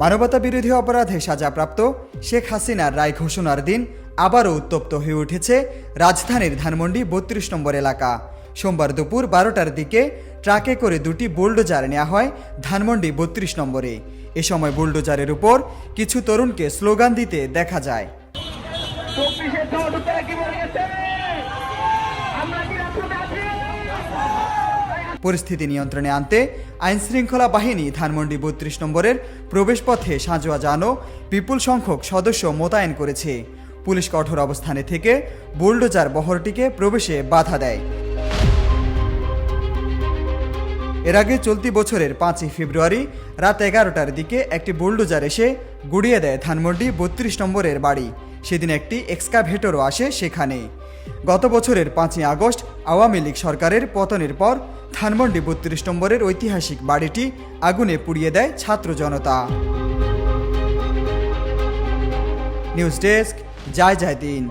মানবতা বিরোধী অপরাধে সাজাপ্রাপ্ত শেখ হাসিনার রায় ঘোষণার দিন আবারও উত্তপ্ত হয়ে উঠেছে রাজধানীর ধানমন্ডি বত্রিশ নম্বর এলাকা। সোমবার দুপুর বারোটার দিকে ট্রাকে করে দুটি বুলডোজার নেওয়া হয় ধানমন্ডি বত্রিশ নম্বরে। এ সময় বুলডোজারের উপর কিছু তরুণকে স্লোগান দিতে দেখা যায়। পরিস্থিতি নিয়ন্ত্রণে আনতে আইনশৃঙ্খলা বাহিনী ধানমন্ডি বত্রিশ নম্বরের প্রবেশপথে সাঁজোয়া জানো বিপুল সংখ্যক সদস্য মোতায়েন করেছে। পুলিশ কঠোর অবস্থানে থেকে বুলডোজার বহরটিকে প্রবেশে বাধা দেয়। এর আগে চলতি বছরের পাঁচই ফেব্রুয়ারি রাত এগারোটার দিকে একটি বুলডোজার এসে গুড়িয়ে দেয় ধানমন্ডি বত্রিশ নম্বরের বাড়ি। সেদিন একটি এক্সকাভেটরও আসে সেখানে। গত বছরের পাঁচই আগস্ট আওয়ামী লীগ সরকারের পতনের পর ধানমন্ডি বত্রিশ নম্বরের ঐতিহাসিক বাড়িটি আগুনে পুড়িয়ে দেয় ছাত্র জনতা। নিউজ ডেস্ক, জয় জয় দিন।